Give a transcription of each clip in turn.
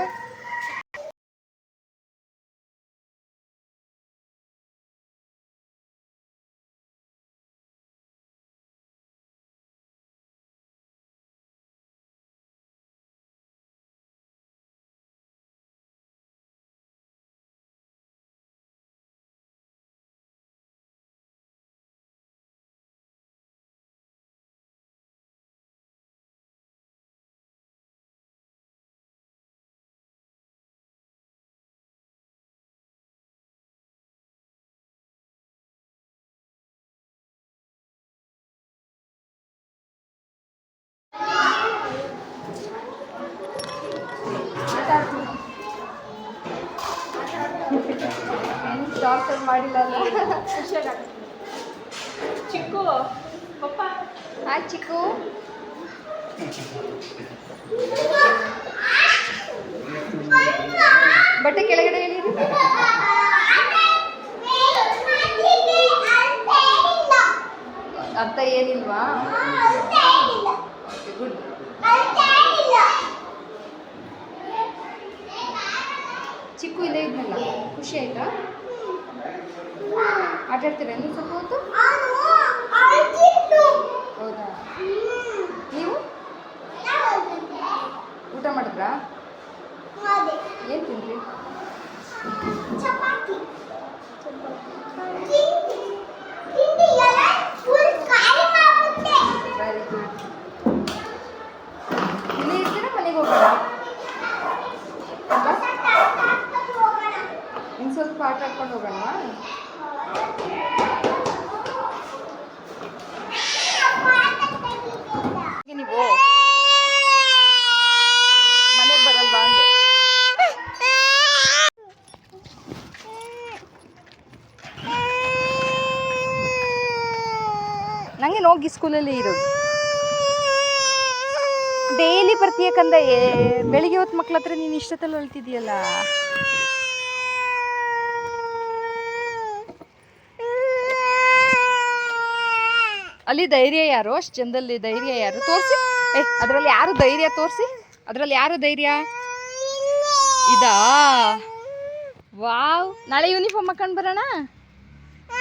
Tata doctor ಮಾಡಿಲ್ಲ ಚಿಕ್ಕು ಪಪ್ಪ. ಆ ಚಿಕ್ಕು. ಬಟ್ಟೆ ಕೆಳಗಡೆ ಹೇಳಿರಿ ಅರ್ಥ ಏನಿಲ್ವಾ? ಗುಡ್ ಚಿಕ್ಕು ಇಲ್ಲೇ ಇದ್ನಲ್ಲ ಖುಷಿ ಆಯ್ತಾ? ಆಟ ಆಡ್ತೀರಾ ನೀವು ಸ್ವಲ್ಪ ಹೊತ್ತು ಹೌದಾ ನೀವು ಊಟ ಮಾಡಿದ್ರಾ ಏನು ತಿಂದ್ರಿ ಚಪಾತಿ ವೆರಿ ಗುಡ್ ಇಲ್ಲೇ ಇರ್ತೀರಾ ಮನೆಗೆ ಹೋಗೋಣ ಇನ್ನು ಸ್ವಲ್ಪ ಆಟ ಆಡ್ಕೊಂಡು ನೀವು ಮನೆಗೆ ಬರಲ್ವಾ ನಂಗೆ ಹೋಗಿ ಸ್ಕೂಲಲ್ಲಿ ಇರೋದು. ಡೈಲಿ ಬರ್ತೀಯ ಕಂದ ಬೆಳಿಗ್ಗೆ ಹೊತ್ತು ಮಕ್ಳ ಹತ್ರ ನೀನು ಇಷ್ಟೊತ್ತಲ್ಲಿ ಅಳ್ತಿದ್ಯಲ್ಲ ಅಲ್ಲಿ ಧೈರ್ಯ ಯಾರು? ಅಷ್ಟು ಜನದಲ್ಲಿ ಧೈರ್ಯ ಯಾರು? ತೋರಿಸಿ. ಏ ಅದರಲ್ಲಿ ಯಾರು ಧೈರ್ಯ ತೋರಿಸಿ? ಅದರಲ್ಲಿ ಯಾರು ಧೈರ್ಯ? ಇದಾ? ವಾವ್. ನಾಳೆ ಯೂನಿಫಾರ್ಮ್ ಹಾಕೊಂಡು ಬರೋಣ?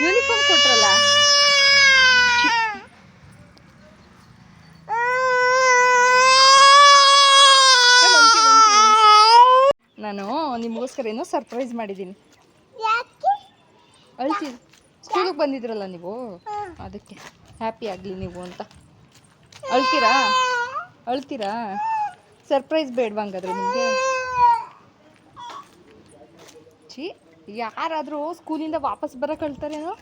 ಯೂನಿಫಾರ್ಮ್ ಕೊಟ್ರಲ್ಲ. ನಾನು ನಿಮಗೋಸ್ಕರ ಏನೋ ಸರ್ಪ್ರೈಸ್ ಮಾಡಿದ್ದೀನಿ. ಅಳ್ತೀನಿ ಸ್ಕೂಲಿಗೆ ಬಂದಿದ್ರಲ್ಲ ನೀವು? ಅದಕ್ಕೆ. ಹ್ಯಾಪಿ ಆಗಲಿ ನೀವು ಅಂತ. ಅಳ್ತೀರಾ? ಅಳ್ತೀರಾ? ಸರ್ಪ್ರೈಸ್ ಬೇಡವಂಗಾದ್ರೆ ನಿಮಗೆ? ಛೀ ಯಾರಾದರೂ ಸ್ಕೂಲಿಂದ ವಾಪಸ್ ಬರೋಕೆ ಅಳ್ತಾರೇನೋ?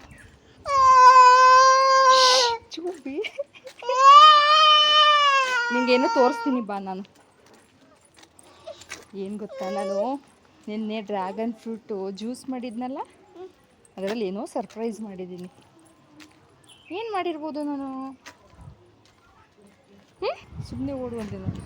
ಚೂಬಿ ನಿಂಗೇನೋ ತೋರಿಸ್ತೀನಿ ಬಾ ನಾನು. ಏನು ಗೊತ್ತಾ ನಾನು? ನಿನ್ನೆ ಡ್ರ್ಯಾಗನ್ ಫ್ರೂಟು ಜ್ಯೂಸ್ ಮಾಡಿದ್ನಲ್ಲ? ಅದರಲ್ಲಿ ಏನೋ ಸರ್ಪ್ರೈಸ್ ಮಾಡಿದ್ದೀನಿ. ಏನು ಮಾಡಿರ್ಬೋದು ನಾನು? ಹ್ಞೂ ಸುಮ್ಮನೆ ಓಡುವಂತೆ ನಾನು.